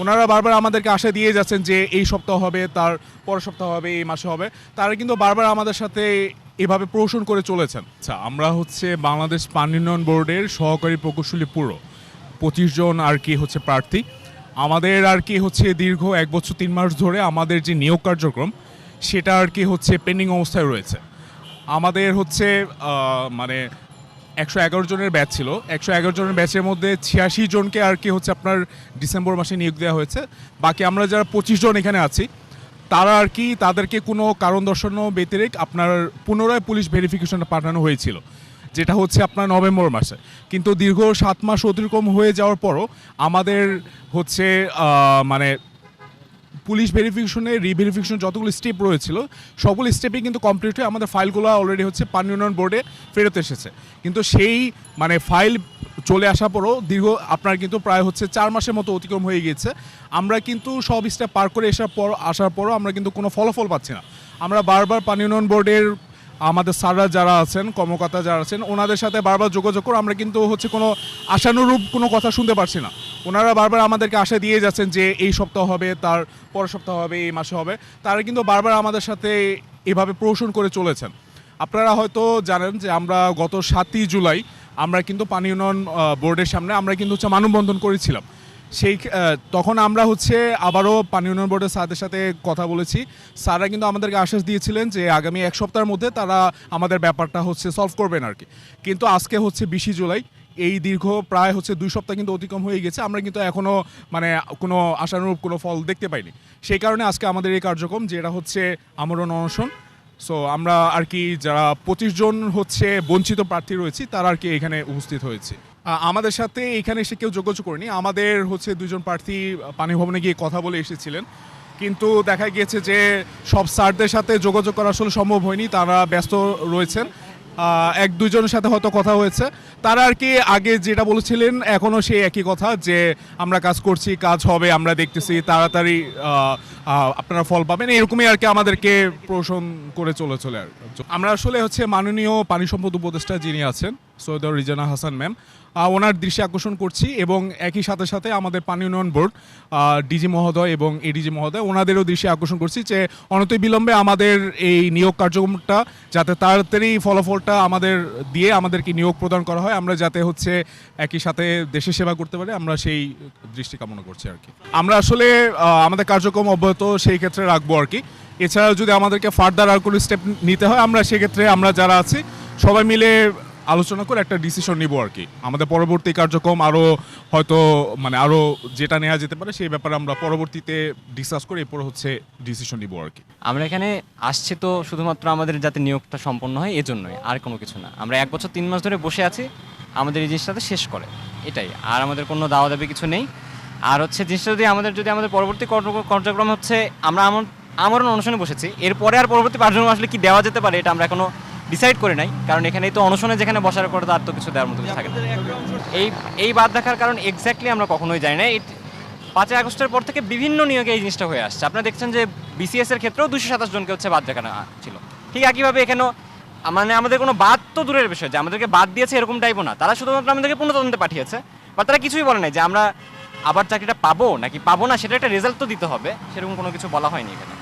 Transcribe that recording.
ওনারা বারবার আমাদেরকে আশা দিয়ে যাচ্ছেন যে এই সপ্তাহ হবে, তার পরের সপ্তাহ হবে, এই মাসে হবে। তারা কিন্তু বারবার আমাদের সাথে এভাবে প্রহসন করে চলেছেন। আচ্ছা আমরা হচ্ছে বাংলাদেশ পানি উন্নয়ন বোর্ডের সহকারী প্রকৌশলী পুরো। পঁচিশ জন আর কি হচ্ছে প্রার্থী। আমাদের আর কি হচ্ছে দীর্ঘ এক বছর, তিন মাস ধরে আমাদের যে নিয়োগ কার্যক্রম, সেটা আর কি হচ্ছে পেন্ডিং অবস্থায় রয়েছে। আমাদের হচ্ছে মানে একশো এগারো জনের ব্যাচ ছিল। একশো এগারো জনের ব্যাচের মধ্যে ছিয়াশি জনকে আর কি হচ্ছে আপনার ডিসেম্বর মাসে নিয়োগ দেওয়া হয়েছে। বাকি আমরা যারা পঁচিশ জন এখানে আছি, তারা আর কি তাদেরকে কোনো কারণ দর্শানো ব্যতিরেক আপনার পুনরায় পুলিশ ভেরিফিকেশন পাঠানো হয়েছিল, যেটা হচ্ছে আপনার নভেম্বর মাসে। কিন্তু দীর্ঘ সাত মাস অতিক্রম হয়ে যাওয়ার পরও আমাদের হচ্ছে মানে পুলিশ ভেরিফিকেশনে রিভেরিফিকেশন যতগুলো স্টেপ রয়েছিল, সবগুলো স্টেপে কিন্তু কমপ্লিট হয়ে আমাদের ফাইলগুলো অলরেডি হচ্ছে পানি উন্নয়ন বোর্ডে ফেরত এসেছে। কিন্তু সেই মানে ফাইল চলে আসার পরও দীর্ঘ, আপনার কিন্তু প্রায় হচ্ছে চার মাসের মতো অতিক্রম হয়ে গিয়েছে। আমরা কিন্তু সব স্টেপ পার করে আসার পর, আসার পরও আমরা কিন্তু কোনো ফলাফল পাচ্ছি না। আমরা বারবার পানি উন্নয়ন বোর্ডের আমাদের স্যাররা যারা আছেন, কর্মকর্তা যারা আছেন, ওনাদের সাথে বারবার যোগাযোগ করে আমরা কিন্তু হচ্ছে কোনো আশানুরূপ কোনো কথা শুনতে পারছি না। ওনারা বারবার আমাদেরকে আশা দিয়ে যাচ্ছেন যে এই সপ্তাহ হবে, তার পরের সপ্তাহ হবে, এই মাসে হবে। তারা কিন্তু বারবার আমাদের সাথে এভাবে প্রহসন করে চলেছেন। আপনারা হয়তো জানেন যে আমরা গত সাতই জুলাই আমরা কিন্তু পানি উন্নয়ন বোর্ডের সামনে আমরা কিন্তু হচ্ছে মানববন্ধন করেছিলাম। সেই তখন আমরা হচ্ছে আবারও পানি উন্নয়ন বোর্ডের স্যারদের সাথে কথা বলেছি। স্যাররা কিন্তু আমাদেরকে আশ্বাস দিয়েছিলেন যে আগামী এক সপ্তাহের মধ্যে তারা আমাদের ব্যাপারটা হচ্ছে সলভ করবেন আর কি কিন্তু আজকে হচ্ছে বিশে জুলাই, এই দীর্ঘ প্রায় হচ্ছে দুই সপ্তাহ কিন্তু অতিক্রম হয়ে গেছে। আমরা কিন্তু এখনও মানে কোনো আশানুরূপ কোনো ফল দেখতে পাইনি। সেই কারণে আজকে আমাদের এই কার্যক্রম, যেটা হচ্ছে আমরণ অনশন। সো আমরা আর কি যারা পঁচিশ জন হচ্ছে বঞ্চিত প্রার্থী রয়েছি, তারা আর কি এখানে উপস্থিত হয়েছে। আমাদের সাথে এখানে এসে কেউ যোগাযোগ করেনি। আমাদের হচ্ছে দুজন প্রার্থী পানি ভবনে গিয়ে কথা বলে এসেছিলেন। কিন্তু দেখা গিয়েছে যে সব স্যারদের সাথে যোগাযোগ করা আসলে সম্ভব হয়নি। তারা ব্যস্ত রয়েছেন। এক দুজনের সাথে হয়তো কথা হয়েছে। তারা আর কি আগে যেটা বলেছিলেন, এখনও সেই একই কথা যে আমরা কাজ করছি, কাজ হবে, আমরা দেখতেছি, তাড়াতাড়ি আপনারা ফল পাবেন। এরকমই আর কি আমাদেরকে প্রশন করে চলে চলে আর আমরা আসলে হচ্ছে মাননীয় পানি সম্পদ উপদেষ্টা যিনি আছেন সৈয়দ রিজানা হাসান ম্যাম ওনার দৃষ্টি আকর্ষণ করছি এবং একই সাথে সাথে আমাদের পানি উন্নয়ন বোর্ড ডিজি মহোদয় এবং এডিজি মহোদয়, ওনাদেরও দৃষ্টি আকর্ষণ করছি যে অনতি বিলম্বে আমাদের এই নিয়োগ কার্যক্রমটা যাতে তাড়াতাড়ি ফলাফলটা আমাদের দিয়ে আমাদেরকে নিয়োগ প্রদান করা হয়, আমরা যাতে হচ্ছে একই সাথে দেশের সেবা করতে পারি, আমরা সেই দৃষ্টি কামনা করছি আর কি। আমরা আসলে আমাদের কার্যক্রম অব্যাহত সেই ক্ষেত্রে রাখব আর কি। এছাড়াও যদি আমাদেরকে ফার্দার আর কোনো স্টেপ নিতে হয়, আমরা সেক্ষেত্রে আমরা যারা আছি, সবাই মিলে আলোচনা করে একটা ডিসিশন নিব আর কি। আমাদের পরবর্তী কার্যক্রম আরও হয়তো মানে আরও যেটা নেওয়া যেতে পারে, সেই ব্যাপারে আমরা পরবর্তীতে ডিসকাস করে এরপর হচ্ছে ডিসিশন নিব আর কি। আমরা এখানে আসছি তো শুধুমাত্র আমাদের যাতে নিয়োগটা সম্পন্ন হয়, এজন্যই, আর কোনো কিছু না। আমরা এক বছর তিন মাস ধরে বসে আছি, আমাদের এই জিনিসটাতে শেষ করে, এটাই। আর আমাদের কোনো দাওয়া দাবি কিছু নেই। আর হচ্ছে জিনিসটা যদি আমাদের যদি আমাদের পরবর্তী কর্ম- কার্যক্রম হচ্ছে আমরা আমন আমরণ অনশনে বসেছি, এরপরে আর পরবর্তী কার্যক্রম আসলে কি দেওয়া যেতে পারে এটা আমরা এখনও ডিসাইড করে নাই, কারণ এখানেই তো অনশনে যেখানে বসার পরে তো আর তো কিছু দেওয়ার মতো থাকে এই এই বাদ দেখার কারণ এক্স্যাক্টলি আমরা কখনোই জানি না। এই পাঁচই আগস্টের পর থেকে বিভিন্ন নিয়োগে এই জিনিসটা হয়ে আসছে। আপনারা দেখছেন যে বিসিএস এর ক্ষেত্রেও দুশো সাতাশ জনকে হচ্ছে বাদ দেখানো ছিল। ঠিক একইভাবে এখানেও মানে আমাদের কোনো বাদ তো দূরের বিষয়, যে আমাদেরকে বাদ দিয়েছে এরকম টাইপও না। তারা শুধুমাত্র আমাদেরকে পুনঃতদন্তে পাঠিয়েছে বা তারা কিছুই বলে নাই যে আমরা আবার চাকরিটা পাবো নাকি পাবো না, সেটা একটা রেজাল্ট তো দিতে হবে। সেরকম কোনো কিছু বলা হয়নি এখানে।